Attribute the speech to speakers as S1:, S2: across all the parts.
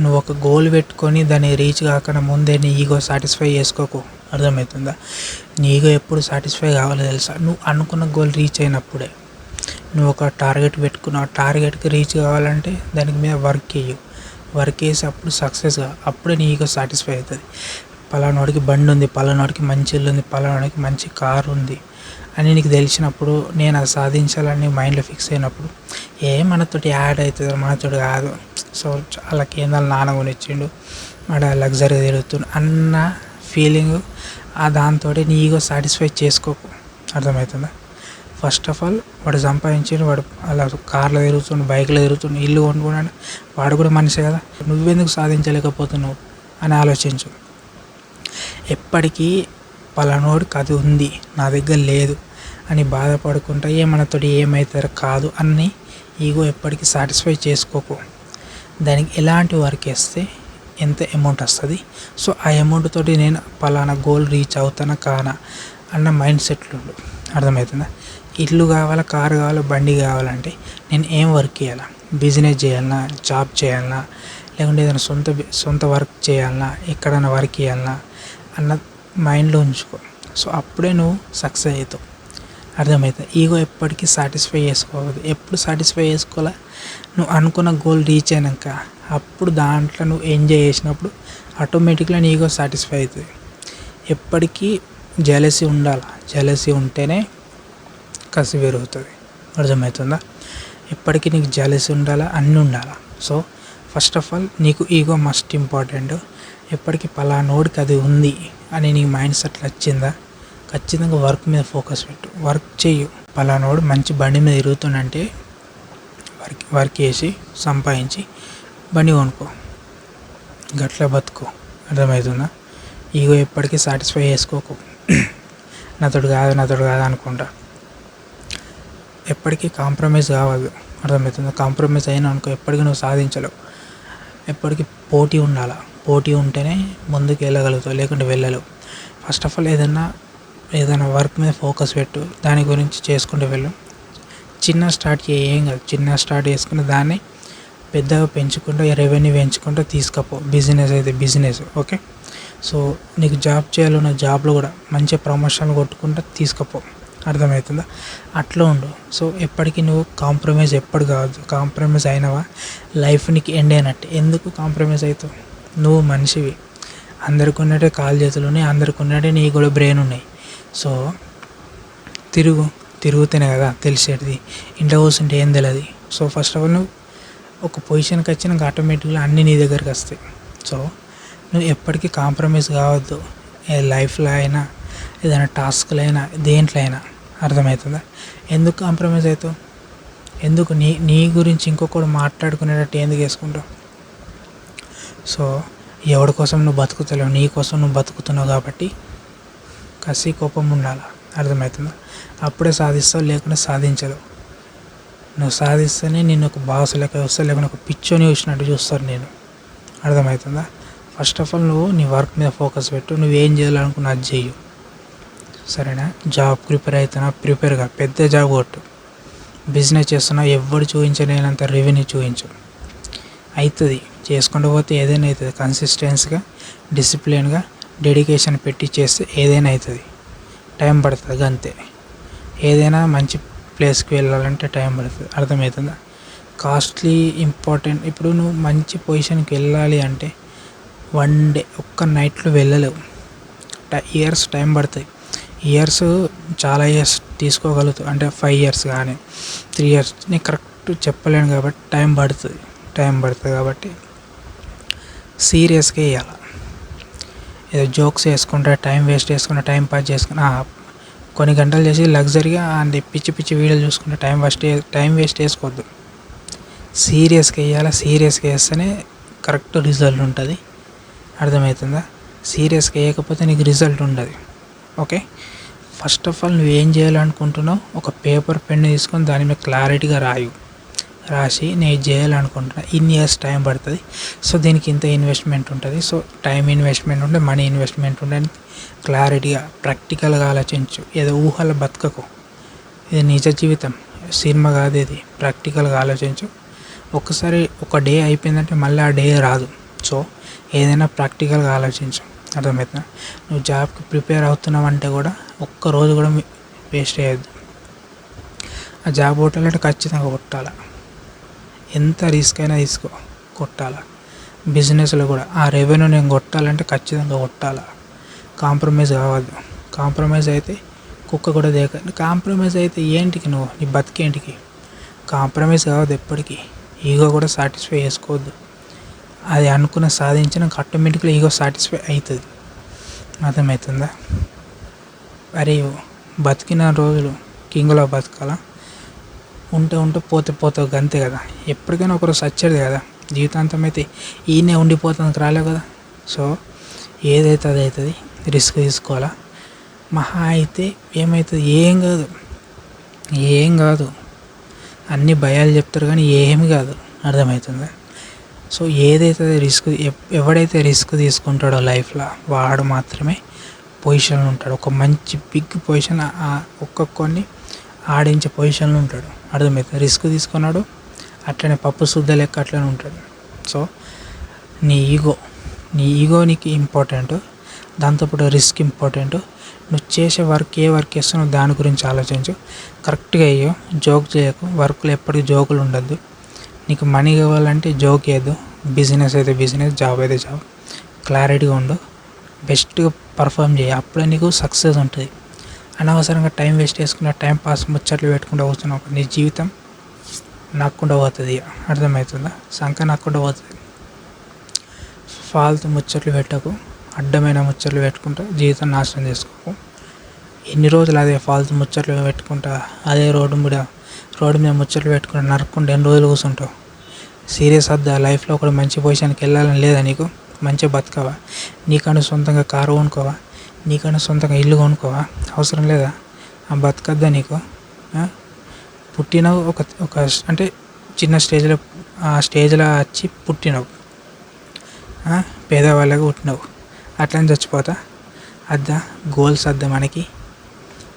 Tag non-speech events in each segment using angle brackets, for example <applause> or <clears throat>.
S1: నువ్వు ఒక గోల్ పెట్టుకొని దాన్ని రీచ్ కాకుండా ముందే నీ ఈగో సాటిస్ఫై చేసుకోకు. అర్థమవుతుందా నీ ఈగో ఎప్పుడు సాటిస్ఫై కావాలో తెలుసా? నువ్వు అనుకున్న గోల్ రీచ్ అయినప్పుడే. నువ్వు ఒక టార్గెట్ పెట్టుకున్నావు. ఆ టార్గెట్కి రీచ్ కావాలంటే దానికి మీద వర్క్ చేయు. వర్క్ చేసి అప్పుడు సక్సెస్గా అప్పుడే నీ ఈగో సాటిస్ఫై అవుతుంది. పలానాడికి బండి ఉంది పలానాడికి మంచి ఇల్లు ఉంది పలానాడికి మంచి కారు ఉంది అని నీకు తెలిసినప్పుడు నేను అది సాధించాలని మైండ్లో ఫిక్స్ అయినప్పుడు ఏ మనతోటి యాడ్ అవుతుంది మనతోటి కాదు. సో వాళ్ళకి ఏందో నాన్న కొనిచ్చిండు. మన లగ్జరీ తిరుగుతుండు అన్న ఫీలింగ్ ఆ దాంతో నీ ఈగో సాటిస్ఫై చేసుకోకు. అర్థమవుతుందా? ఫస్ట్ ఆఫ్ ఆల్ వాడు సంపాదించిండు వాడు అలా కార్లో తిరుగుతుండు బైక్లో తిరుగుతుండు ఇల్లు కొనుక్కున్నాడు వాడు కూడా మనిషే కదా. నువ్వెందుకు సాధించలేకపోతున్నావు అని ఆలోచించు. ఎప్పటికీ పలానోడికి అది ఉంది. నా దగ్గర లేదు. అని బాధపడుకుంటా ఏ మనతోటి ఏమవుతారో కాదు అని ఈగో ఎప్పటికీ సాటిస్ఫై చేసుకోకు. దానికి ఎలాంటి వర్క్ వేస్తే ఎంత అమౌంట్ వస్తుంది? సో ఆ అమౌంట్ తోటి నేను పలానా గోల్ రీచ్ అవుతానా కానా అన్న మైండ్ సెట్లు అర్థమవుతుందా? ఇల్లు కావాలా కారు కావాలా బండి కావాలంటే నేను ఏం వర్క్ చేయాలా? బిజినెస్ చేయాలన్నా జాబ్ చేయాలన్నా లేకుంటే ఏదైనా సొంత సొంత వర్క్ చేయాలన్నా ఎక్కడైనా వర్క్ చేయాలన్నా అన్న మైండ్లో ఉంచుకో. సో అప్పుడే నువ్వు సక్సెస్ అవుతావు. అర్థమవుతుంది ఈగో ఎప్పటికీ సాటిస్ఫై చేసుకోవద్దు ఎప్పుడు సాటిస్ఫై చేసుకోవాలా? నువ్వు అనుకున్న గోల్ రీచ్ అయినాక అప్పుడు దాంట్లో నువ్వు ఎంజాయ్ చేసినప్పుడు ఆటోమేటిక్గా నీ ఈగో సాటిస్ఫై అవుతుంది. ఎప్పటికీ జలసీ ఉండాలి? జలసీ ఉంటేనే కసి పెరుగుతుంది. అర్థమవుతుందా ఎప్పటికీ నీకు జలసీ ఉండాలా? అన్నీ ఉండాలా? సో ఫస్ట్ ఆఫ్ ఆల్ నీకు ఈగో మస్ట్ ఇంపార్టెంట్. ఎప్పటికీ పలానోడికి అది ఉంది అని నీ మైండ్ సెట్ వచ్చిందా ఖచ్చితంగా వర్క్ మీద ఫోకస్ పెట్టు. వర్క్ చెయ్యు. పలానోడు మంచి బండి మీద తిరుగుతుందంటే వర్క్ వర్క్ చేసి సంపాదించి బండి కొనుక్కో. గట్ల బతుకో. అర్థమవుతుందా? ఈగో ఎప్పటికీ సాటిస్ఫై చేసుకోకు. <clears throat> నాతోడు కాదు నాతోడు కాదు అనుకుంటా. ఎప్పటికీ కాంప్రమైజ్ కావద్దు. అర్థమవుతుందా? కాంప్రమైజ్ అయినా అనుకో ఎప్పటికీ నువ్వు సాధించలేవు. ఎప్పటికీ పోటీ ఉండాలా? పోటీ ఉంటేనే ముందుకు వెళ్ళగలుగుతావు లేకుంటే వెళ్ళలేవు. ఫస్ట్ ఆఫ్ ఆల్ ఏదైనా ఏదైనా వర్క్ మీద ఫోకస్ పెట్టు దాని గురించి చేసుకుంటూ వెళ్ళు. చిన్న స్టార్ట్ చేయి ఏం కాదు. చిన్న స్టార్ట్ చేసుకుని దాన్ని పెద్దగా పెంచుకుంటూ రెవెన్యూ పెంచుకుంటూ తీసుకపో. బిజినెస్ అయితే బిజినెస్ ఓకే సో నీకు జాబ్ చేయాలన్న జాబ్లో కూడా మంచి ప్రమోషన్లు కొట్టుకుంటూ తీసుకపో. అర్థమవుతుందా? అట్లా ఉండు. సో ఎప్పటికీ నువ్వు కాంప్రమైజ్ ఎప్పుడు కావద్దు. కాంప్రమైజ్ అయినవా? లైఫ్ నీకు ఎండ్ అయినట్టు. ఎందుకు కాంప్రమైజ్ అవుతావు? నువ్వు మనిషివి. అందరికి ఉన్నట్టే కాలు చేతులు ఉన్నాయి అందరికి ఉన్నట్టే నీకు కూడా బ్రెయిన్ ఉన్నాయి. సో తిరుగు తిరుగుతేనే కదా తెలిసేది ఇంట్లో కూర్చుంటే ఏం తెలియదు సో ఫస్ట్ ఆఫ్ ఆల్ నువ్వు ఒక పొజిషన్కి వచ్చినాక ఆటోమేటిక్గా అన్నీ నీ దగ్గరికి వస్తాయి. సో నువ్వు ఎప్పటికీ కాంప్రమైజ్ కావద్దు. ఏ లైఫ్లో అయినా ఏదైనా టాస్క్లో అయినా దేంట్లో అయినా అర్థమవుతుందా? ఎందుకు కాంప్రమైజ్ అవుతావు? ఎందుకు నీ నీ గురించి ఇంకొకడు మాట్లాడుకునేటట్టు ఎందుకు వేసుకుంటావు? సో ఎవడి కోసం నువ్వు బతుకుతలేవు నీ కోసం నువ్వు బతుకుతున్నావు కాబట్టి కసి కోపం ఉండాలి. అర్థమవుతుందా అప్పుడే సాధిస్తావు లేకుంటే సాధించలేవు. నువ్వు సాధిస్తేనే నేను ఒక బాస్ లెక్క చూస్తాను లేకుండా ఒక పిచ్చోని చూసినట్టు చూస్తాను నేను. అర్థమవుతుందా ఫస్ట్ ఆఫ్ ఆల్ నువ్వు నీ వర్క్ మీద ఫోకస్ పెట్టు నువ్వేం చేయాలనుకున్నా అది చెయ్యు. సరేనా? జాబ్ ప్రిపేర్ అవుతున్నా ప్రిపేర్గా పెద్ద జాబ్ కొట్టు. బిజినెస్ చేస్తున్నా ఎవడు చూపించలేనంత రెవెన్యూ చూపించు. అవుతుంది చేసుకుంటూ పోతే ఏదైనా అవుతుంది కన్సిస్టెన్స్గా డిసిప్లిన్గా డెడికేషన్ పెట్టి చేస్తే ఏదైనా అవుతుంది టైం పడుతుంది అంతే. ఏదైనా మంచి ప్లేస్కి వెళ్ళాలంటే టైం పడుతుంది. అర్థమవుతుందా? కాస్ట్లీ ఇంపార్టెంట్ ఇప్పుడు నువ్వు మంచి పొజిషన్కి వెళ్ళాలి అంటే వన్ డే ఒక్క నైట్లో వెళ్ళలేవు. ఇయర్స్ టైం పడుతుంది. ఇయర్స్ చాలా ఇయర్స్ తీసుకోగలుగుతావు. అంటే ఫైవ్ ఇయర్స్ కానీ త్రీ ఇయర్స్ నేను కరెక్ట్ చెప్పలేను కాబట్టి టైం పడుతుంది. టైం పడుతుంది కాబట్టి సీరియస్గా వేయాలి. ఏదో జోక్స్ వేసుకుంటా టైం వేస్ట్ చేసుకుంటా టైం పాస్ చేసుకున్న కొన్ని గంటలు చేసి లగ్జరీగా అండ్ పిచ్చి పిచ్చి వీడియోలు చూసుకుంటే టైం వేస్ట్ టైం వేస్ట్ చేసుకోవద్దు. సీరియస్గా వేయాలి సీరియస్గా వేస్తేనే కరెక్ట్ రిజల్ట్ ఉంటుంది. అర్థమవుతుందా? సీరియస్గా వేయకపోతే నీకు రిజల్ట్ ఉండదు. ఓకే? ఫస్ట్ ఆఫ్ ఆల్ నువ్వు ఏం చేయాలనుకుంటున్నావు? ఒక పేపర్ పెన్ తీసుకొని దాని మీద క్లారిటీగా రాయు. రాసి నేను చేయాలనుకుంటున్నా. ఇన్ని ఇయర్స్ టైం పడుతుంది. సో దీనికి ఇంత ఇన్వెస్ట్మెంట్ ఉంటుంది. సో టైం ఇన్వెస్ట్మెంట్ ఉంటే మనీ ఇన్వెస్ట్మెంట్ ఉంటే క్లారిటీగా ప్రాక్టికల్గా ఆలోచించు. ఏదో ఊహల బతకకు. ఇది నిజ జీవితం. సినిమా కాదు ఇది. ప్రాక్టికల్గా ఆలోచించు. ఒక్కసారి ఒక డే అయిపోయిందంటే మళ్ళీ ఆ డే రాదు. సో ఏదైనా ప్రాక్టికల్గా ఆలోచించు. అర్థమవుతుందా నువ్వు జాబ్కి ప్రిపేర్ అవుతున్నావు అంటే కూడా ఒక్క రోజు కూడా వేస్ట్ చేయొద్దు. ఆ జాబ్ కొట్టాలంటే ఖచ్చితంగా కొట్టాలి? ఎంత రిస్క్ అయినా తీసుకో కొట్టాలి. బిజినెస్లో కూడా ఆ రెవెన్యూ నేను కొట్టాలంటే ఖచ్చితంగా కొట్టాలి. కాంప్రమైజ్ కావద్దు. కాంప్రమైజ్ అయితే కుక్క కూడా దేక కాంప్రమైజ్ అయితే ఏంటికి నువ్వు? నీ బతికేంటికి కాంప్రమైజ్ కావద్దు ఎప్పటికీ. ఈగో కూడా సాటిస్ఫై చేసుకోవద్దు. అది అనుకున్న సాధించిన ఆటోమేటిక్గా ఈగో సాటిస్ఫై అవుతుంది అర్థమవుతుందా? అరే బతికిన రోజులు కింగ్లో బతకాలా? ఉంటే ఉంటే పోతే పోతావు అంతే కదా. ఎప్పటికైనా ఒకరోజు సచ్చేది కదా. జీవితాంతం అయితే ఈయనే ఉండిపోతుంది రాలేదు కదా. సో ఏదైతే అది అవుతుంది రిస్క్ తీసుకోవాలా. మహా అయితే ఏమవుతుంది ఏం కాదు. ఏం కాదు. అన్ని భయాలు చెప్తారు కానీ ఏమి కాదు. అర్థమవుతుందా? సో ఏదైతే రిస్క్ ఎవడైతే రిస్క్ తీసుకుంటాడో లైఫ్లో వాడు మాత్రమే పొజిషన్లో ఉంటాడు. ఒక మంచి బిగ్ పొజిషన్ ఒక్కొక్కరిని ఆడించే పొజిషన్లో ఉంటాడు. అర్థమవుతుంది రిస్క్ తీసుకున్నాడు. అట్లనే పప్పు శుద్ధ లెక్క అట్లనే ఉంటాడు. సో నీ ఈగో నీ ఈగో నీకు ఇంపార్టెంట్ దాంతోపాటు రిస్క్ ఇంపార్టెంట్ నువ్వు చేసే వర్క్ ఏ వర్క్ చేస్తున్నావు దాని గురించి ఆలోచించు. కరెక్ట్గా అయ్యో జోక్ చేయకు. వర్క్లో ఎప్పటికీ జోకులు ఉండద్దు. నీకు మనీ కావాలంటే జోక్ వేయద్దు బిజినెస్ అయితే బిజినెస్ జాబ్ అయితే జాబ్. క్లారిటీగా ఉండు. బెస్ట్గా పర్ఫామ్ చేయి. అప్పుడే నీకు సక్సెస్ ఉంటుంది. అనవసరంగా టైం వేస్ట్ చేసుకున్న టైం పాస్ ముచ్చట్లు పెట్టుకుంటూ పోతున్నావు నీ జీవితం నాకుండా పోతుంది. అర్థమవుతుందా? సంఖ నాకుండా పోతుంది. ఫాల్తు ముచ్చట్లు పెట్టకు అడ్డమైన ముచ్చట్లు పెట్టుకుంటా జీవితం నాశనం చేసుకోకు. ఎన్ని రోజులు అదే ఫాల్తు ముచ్చట్లు పెట్టుకుంటా అదే రోడ్డు మీద రోడ్డు మీద ముచ్చట్లు పెట్టుకుంటా నరుక్కుంటూ ఎన్ని రోజులు కూర్చుంటావు? సీరియస్ వద్దా లైఫ్లో ఒక మంచి పొజిషన్కి వెళ్ళాలని లేదా నీకు? మంచిగా బతకవా? నీకన్నా సొంతంగా కారు కొనుక్కోవా? నీకన్నా సొంతంగా ఇల్లు కొనుక్కోవా? అవసరం లేదా? ఆ బతకద్దా నీకు? పుట్టినవు ఒక ఒక అంటే చిన్న స్టేజ్లో ఆ స్టేజ్లో వచ్చి పుట్టినవు. పేదవాళ్ళగా పుట్టినవు. అట్లని చచ్చిపోతా? అద్దా? గోల్స్ వద్దా మనకి?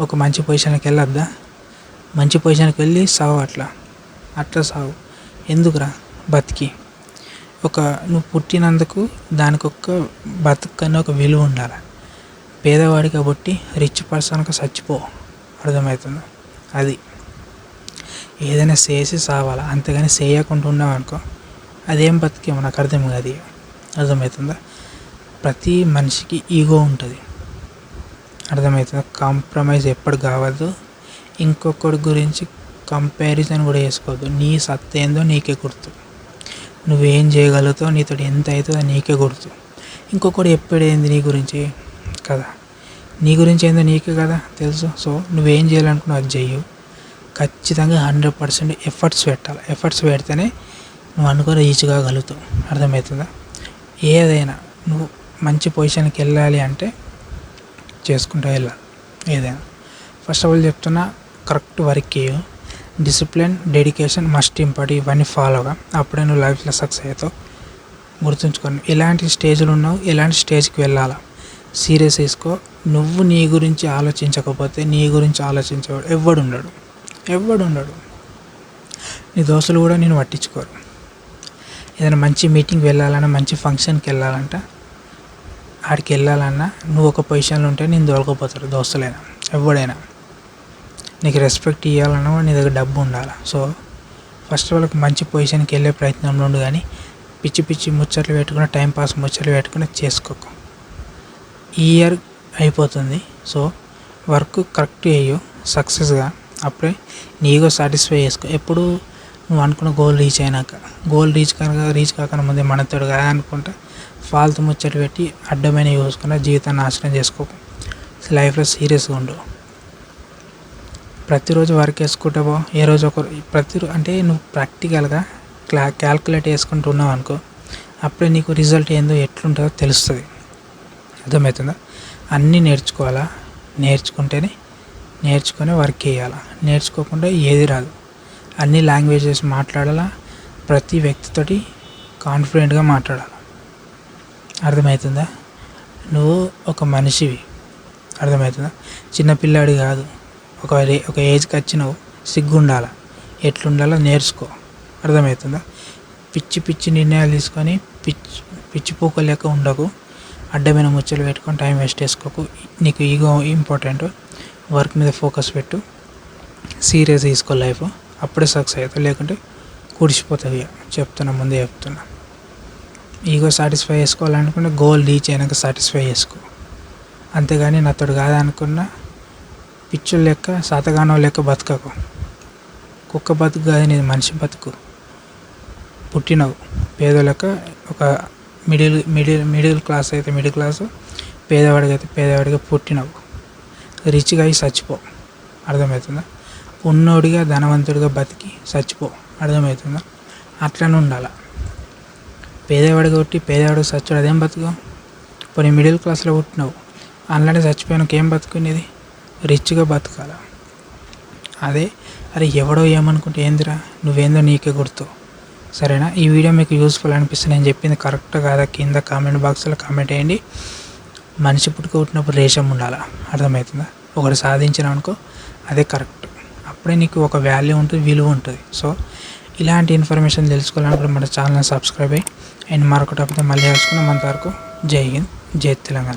S1: ఒక మంచి పొజిషన్కి వెళ్ళొద్దా? మంచి పొజిషన్కి వెళ్ళి సావు అట్లా. అట్లా సావు. ఎందుకురా? బతికి. ఒక నువ్వు పుట్టినందుకు దానికి ఒక బతుకని ఒక విలువ ఉండాలి? పేదవాడి కాబట్టి రిచ్ పర్సన్కి చచ్చిపో. అర్థమవుతుంది అది. ఏదైనా చేసి సావాలా? అంతేగాని చేయకుండా ఉన్నావు అనుకో. అదేం బతికేమో నాకు అర్థం కాదు అర్థమవుతుందా ప్రతి మనిషికి ఈగో ఉంటుంది. అర్థమవుతుందా కాంప్రమైజ్ ఎప్పుడు కావద్దు. ఇంకొకటి గురించి కంపారిజన్ కూడా చేసుకోవద్దు. నీ సత్త ఏందో నీకే గుర్తు. నువ్వేం చేయగలుగుతావు నీతో ఎంత అవుతుందో నీకే గుర్తు. ఇంకొకటి ఎప్పుడైంది నీ గురించి? కదా. నీ గురించి ఏందో నీకే కదా తెలుసు. సో నువ్వేం చేయాలనుకున్నావు అది చెయ్యు. ఖచ్చితంగా హండ్రెడ్ పర్సెంట్ ఎఫర్ట్స్ పెట్టాలి. ఎఫర్ట్స్ పెడితేనే నువ్వు అనుకుని రీచ్ కాగలుగుతావు అర్థమవుతుందా? ఏదైనా నువ్వు మంచి పొజిషన్కి వెళ్ళాలి అంటే చేసుకుంటూ వెళ్ళాలి. ఏదైనా. ఫస్ట్ ఆఫ్ ఆల్ చెప్తున్నా కరెక్ట్ వర్క్ చేయు డిసిప్లిన్ డెడికేషన్ మస్ట్ ఇంపార్ట్ ఇవన్నీ ఫాలోగా అప్పుడే నువ్వు లైఫ్లో సక్సెస్ అవుతావు. గుర్తుంచుకోండి. ఎలాంటి స్టేజ్లో ఉన్నావు. ఎలాంటి స్టేజ్కి వెళ్ళాలా? సీరియస్ తీసుకో నువ్వు నీ గురించి ఆలోచించకపోతే నీ గురించి ఆలోచించేవాడు ఎవడు ఉండడు ఎవడు ఉండడు నీ దోస్తులు కూడా నేను పట్టించుకోరు. ఏదైనా మంచి మీటింగ్ వెళ్ళాలన్నా మంచి ఫంక్షన్కి వెళ్ళాలంట ఆడికి వెళ్ళాలన్నా నువ్వు ఒక పొజిషన్లో ఉంటే నేను దొరకపోతాడు దోస్తులైనా ఎవడైనా నీకు రెస్పెక్ట్ ఇవ్వాలన్నా నీ దగ్గర డబ్బు ఉండాలి? సో ఫస్ట్ వాళ్ళకి మంచి పొజిషన్కి వెళ్ళే ప్రయత్నంలో ఉండు కానీ పిచ్చి పిచ్చి ముచ్చట్లు పెట్టుకుని టైంపాస్ ముచ్చట్లు పెట్టుకుని చేసుకోకు. ఈ ఇయర్ అయిపోతుంది. సో వర్క్ కరెక్ట్ చేయు సక్సెస్గా. అప్పుడే నీగో సాటిస్ఫై చేసుకో. ఎప్పుడు నువ్వు అనుకున్న గోల్ రీచ్ అయినాక. గోల్ రీచ్ కాక రీచ్ కాకుండా ముందే మనతోడు కదా అనుకుంటా. ఫాల్తు ముచ్చట్లు పెట్టి అడ్డమైన చూసుకున్న జీవితాన్ని నాశనం చేసుకోకు. లైఫ్లో సీరియస్గా ఉండు. ప్రతిరోజు వర్క్ వేసుకుంటావో ఏ రోజు ఒక ప్రతి అంటే నువ్వు ప్రాక్టికల్గా క్లా క్యాల్కులేట్ వేసుకుంటున్నావు అనుకో అప్పుడే నీకు రిజల్ట్ ఏందో ఎట్లుంటుందో తెలుస్తుంది. అర్థమవుతుందా? అన్నీ నేర్చుకోవాలా? నేర్చుకుంటేనే నేర్చుకొని వర్క్ చేయాలా? నేర్చుకోకుండా ఏది రాదు. అన్ని లాంగ్వేజెస్ మాట్లాడాలా? ప్రతి వ్యక్తితోటి కాన్ఫిడెంట్గా మాట్లాడాలి? అర్థమవుతుందా? నువ్వు ఒక మనిషివి. అర్థమవుతుందా? చిన్నపిల్లాడి కాదు. ఒక ఒక ఏజ్కి వచ్చినావు సిగ్గుండాల? ఎట్లుండాలో నేర్చుకో. అర్థమవుతుందా? పిచ్చి పిచ్చి నిర్ణయాలు తీసుకొని పిచ్చి పిచ్చి పూక ఉండకు. అడ్డమైన ముచ్చలు పెట్టుకొని టైం వేస్ట్ చేసుకోకు. నీకు ఈగో ఇంపార్టెంట్ వర్క్ మీద ఫోకస్ పెట్టు. సీరియస్ తీసుకో లైఫ్ అప్పుడే సక్సెస్ అవుతావు లేకుంటే కుడిచిపోతుంది చెప్తున్నా ముందే చెప్తున్నా. ఈగో సాటిస్ఫై చేసుకోవాలనుకుంటే గోల్ రీచ్ అయినాక సాటిస్ఫై చేసుకో. అంతేగాని నాతోడు కాదనుకున్న పిచ్చుల లెక్క సాతగానో లెక్క బతకకు. కుక్క బతుకు కాదు నీది మనిషి బతుకు. పుట్టినవు. పేదోళ్ళక ఒక మిడిల్ మిడిల్ మిడిల్ క్లాస్ అయితే మిడిల్ క్లాస్ పేదవాడికి అయితే పేదవాడిగా పుట్టినవు. రిచ్గా అయి చచ్చిపో. అర్థమవుతుందా? ఉన్నోడిగా ధనవంతుడిగా బతికి చచ్చిపో. అర్థమవుతుందా? అట్లనే ఉండాల. పేదవాడిగా పుట్టి పేదవాడికి చచ్చాడు అదేం బతుకు? పోనీ మిడిల్ క్లాస్లో పుట్టినావు. అందులోనే చచ్చిపోయినాక ఏం బతుకునేది రిచ్గా బతకాల. అదే అరే ఎవడో ఏమనుకుంటే ఏందిరా? నువ్వేందో నీకే గుర్తు. సరేనా? ఈ వీడియో మీకు యూస్ఫుల్ అనిపిస్తే నేను చెప్పింది కరెక్ట్ కాదా? కింద కామెంట్ బాక్స్లో కామెంట్ వేయండి మనిషి పుట్టుకొట్టినప్పుడు రేషం ఉండాలా? అర్థమవుతుందా? ఒకటి సాధించిన అనుకో అదే కరెక్ట్ అప్పుడే నీకు ఒక వాల్యూ ఉంటుంది విలువ ఉంటుంది. సో ఇలాంటి ఇన్ఫర్మేషన్ తెలుసుకోవాలనుకుంటే మన ఛానల్ని సబ్స్క్రైబ్ అయ్యి అండ్ మరొక టాపిక్ మళ్ళీ కలుసుకున్నాం అంతవరకు జై హింద్ జై తెలంగాణ.